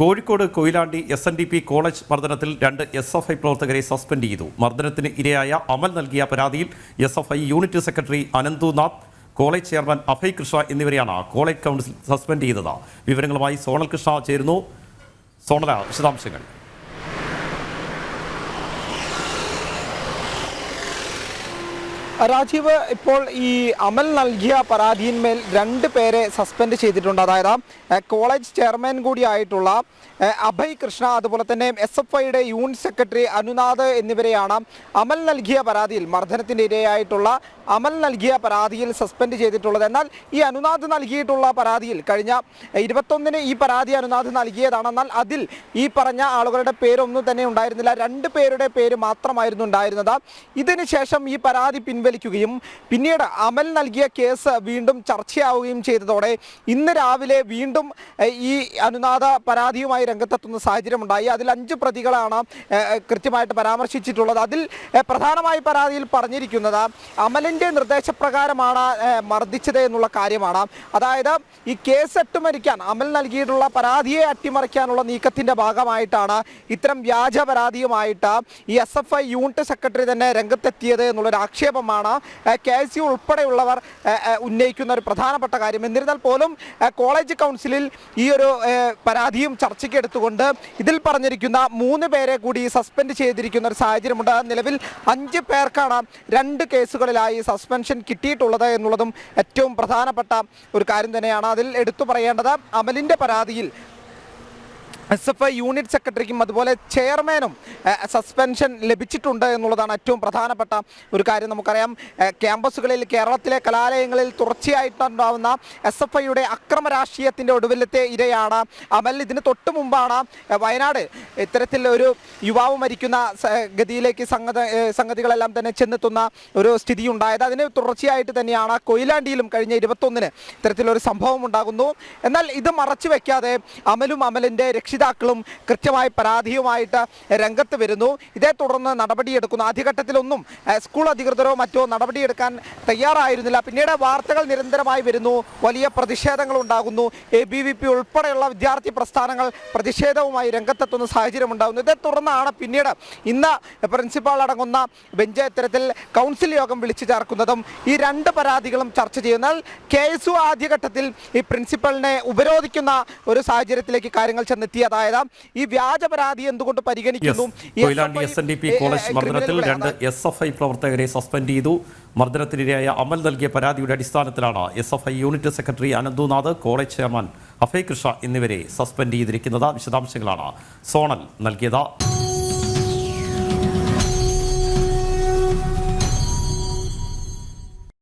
Kozhikode Koyilandy S N D P college മർദ്ദനത്തിൽ രണ്ട് S F I പ്രവർത്തകരെ suspend ചെയ്തു. മർദ്ദനത്തിന് ഇരയായ അമൽ നൽകിയ പരാതിയിൽ S F I unit secretary Ananthunath college chairman Abhay Krishna എന്നിവരെയാണ് കോളേജ് കൗൺസിൽ സസ്പെൻഡ് ചെയ്തത്. വിവരങ്ങളുമായി സോണൽ കൃഷ്ണ ചേരുന്നു. സോണല വിശദാംശങ്ങൾ. രാജീവ് ഇപ്പോൾ ഈ അമൽ നൽകിയ പരാതിയിന്മേൽ രണ്ട് പേരെ സസ്പെൻഡ് ചെയ്തിട്ടുണ്ട്. അതായത് കോളേജ് ചെയർമാൻ കൂടിയായിട്ടുള്ള അഭയ് കൃഷ്ണ അതുപോലെ തന്നെ എസ് എഫ് ഐയുടെ യൂണിറ്റ് സെക്രട്ടറി അനുനാഥ് എന്നിവരെയാണ് അമൽ നൽകിയ പരാതിയിൽ മർദ്ദനത്തിന് ഇരയായിട്ടുള്ള അമൽ നൽകിയ പരാതിയിൽ സസ്പെൻഡ് ചെയ്തിട്ടുള്ളത്. എന്നാൽ ഈ അനുനാഥ് നൽകിയിട്ടുള്ള പരാതിയിൽ കഴിഞ്ഞ ഇരുപത്തൊന്നിന് ഈ പരാതി അനുനാഥ് നൽകിയതാണ്. എന്നാൽ അതിൽ ഈ പറഞ്ഞ ആളുകളുടെ പേരൊന്നും തന്നെ ഉണ്ടായിരുന്നില്ല. രണ്ട് പേരുടെ പേര് മാത്രമായിരുന്നു ഉണ്ടായിരുന്നത്. ഇതിനുശേഷം ഈ പരാതി പിൻവലിക്കുകയും പിന്നീട് അമൽ നൽകിയ കേസ് വീണ്ടും ചർച്ചയാവുകയും ചെയ്തതോടെ ഇന്ന് രാവിലെ വീണ്ടും ഈ അനുനാഥ പരാതിയുമായി രംഗത്തെത്തുന്ന സാഹചര്യമുണ്ടായി. അതിൽ അഞ്ച് പ്രതികളാണ് കൃത്യമായിട്ട് പരാമർശിച്ചിട്ടുള്ളത്. അതിൽ പ്രധാനമായി പരാതിയിൽ പറഞ്ഞിരിക്കുന്നത് അമലിന്റെ നിർദ്ദേശപ്രകാരമാണ് മർദ്ദിച്ചത് എന്നുള്ള കാര്യമാണ്. അതായത് ഈ കേസ് അട്ടിമറിക്കാൻ അമൽ നൽകിയിട്ടുള്ള പരാതിയെ അട്ടിമറിക്കാനുള്ള നീക്കത്തിന്റെ ഭാഗമായിട്ടാണ് ഇത്തരം വ്യാജ പരാതിയുമായിട്ട് ഈ S F I unit secretary തന്നെ രംഗത്തെത്തിയത് എന്നുള്ളൊരു ആക്ഷേപമാണ് കെ എസ് യു ഉൾപ്പെടെയുള്ളവർ ഉന്നയിക്കുന്ന ഒരു പ്രധാനപ്പെട്ട കാര്യം. എന്നിരുന്നാൽ പോലും കോളേജ് കൗൺസിലിൽ ഈ ഒരു പരാതിയും ചർച്ചയ്ക്ക് എടുത്തുകൊണ്ട് ഇതിൽ പറഞ്ഞിരിക്കുന്ന മൂന്ന് പേരെ കൂടി സസ്പെൻഡ് ചെയ്തിരിക്കുന്ന ഒരു സാഹചര്യമുണ്ട്. നിലവിൽ അഞ്ച് പേർക്കാണ് രണ്ട് കേസുകളിലായി സസ്പെൻഷൻ കിട്ടിയിട്ടുള്ളത് എന്നുള്ളതും ഏറ്റവും പ്രധാനപ്പെട്ട ഒരു കാര്യം തന്നെയാണ്. അതിൽ എടുത്തു പറയേണ്ടത് അമലിന്റെ പരാതിയിൽ എസ് എഫ് ഐ യൂണിറ്റ് സെക്രട്ടറിക്കും അതുപോലെ ചെയർമാനും സസ്പെൻഷൻ ലഭിച്ചിട്ടുണ്ട് എന്നുള്ളതാണ് ഏറ്റവും പ്രധാനപ്പെട്ട ഒരു കാര്യം. നമുക്കറിയാം ക്യാമ്പസുകളിൽ കേരളത്തിലെ കലാലയങ്ങളിൽ തുടർച്ചയായിട്ടുണ്ടാവുന്ന എസ് എഫ് ഐയുടെ അക്രമ രാഷ്ട്രീയത്തിന്റെ ഒടുവിലത്തെ ഇരയാണ് അമൽ. ഇതിന് തൊട്ട് മുമ്പാണ് വയനാട് ഇത്തരത്തിൽ ഒരു യുവാവ് മരിക്കുന്ന ഗതിയിലേക്ക് സംഗത സംഗതികളെല്ലാം തന്നെ ചെന്നെത്തുന്ന ഒരു സ്ഥിതി ഉണ്ടായത് അതിന് തുടർച്ചയായിട്ട് തന്നെയാണ് കൊയിലാണ്ടിയിലും കഴിഞ്ഞ ഇരുപത്തൊന്നിന് ഇത്തരത്തിലൊരു സംഭവം ഉണ്ടാകുന്നു. എന്നാൽ ഇത് മറച്ചു വയ്ക്കാതെ അമലും അമലിന്റെ രക്ഷിതാക്കളും കൃത്യമായി പരാതിയുമായിട്ട് രംഗത്ത് വരുന്നു. ഇതേ തുടർന്ന് നടപടിയെടുക്കുന്നു ആദ്യഘട്ടത്തിലൊന്നും സ്കൂൾ അധികൃതരോ മറ്റോ നടപടിയെടുക്കാൻ തയ്യാറായിരുന്നില്ല. പിന്നീട് വാർത്തകൾ നിരന്തരമായി വരുന്നു. വലിയ പ്രതിഷേധങ്ങൾ ഉണ്ടാകുന്നു എ ബി വി പി ഉൾപ്പെടെയുള്ള വിദ്യാർത്ഥി പ്രസ്ഥാനങ്ങൾ പ്രതിഷേധവുമായി രംഗത്തെത്തുന്ന സാഹചര്യം ഉണ്ടാകുന്നു ഇതേ തുടർന്നാണ് പിന്നീട് ഇന്ന് പ്രിൻസിപ്പാൾ അടങ്ങുന്ന ബെഞ്ച് ഇത്തരത്തിൽ കൗൺസിൽ യോഗം വിളിച്ചു ചേർക്കുന്നതും ഈ രണ്ട് പരാതികളും ചർച്ച ചെയ്യുന്നാൽ കെ എസ് യു ആദ്യഘട്ടത്തിൽ ഈ പ്രിൻസിപ്പലിനെ ഉപരോധിക്കുന്ന ഒരു സാഹചര്യത്തിലേക്ക് കാര്യങ്ങൾ ചെന്നെത്തി അതായത് ഈ വ്യാജ പരാതി എന്തുകൊണ്ട് പരിഗണിക്കുന്നു? Koyilandy S N D P college മർദ്ദനത്തിൽ രണ്ട് എസ് എഫ് ഐ പ്രവർത്തകരെ സസ്പെൻഡ് ചെയ്തു. മർദ്ദനത്തിനിരയായ അമൽ നൽകിയ പരാതിയുടെ അടിസ്ഥാനത്തിലാണ് S F I unit secretary Ananthunath college chairman Abhay Krishna എന്നിവരെ സസ്പെൻഡ് ചെയ്തിരിക്കുന്നത്. വിശദാംശങ്ങളാണ് സോണൽ നൽകിയത്.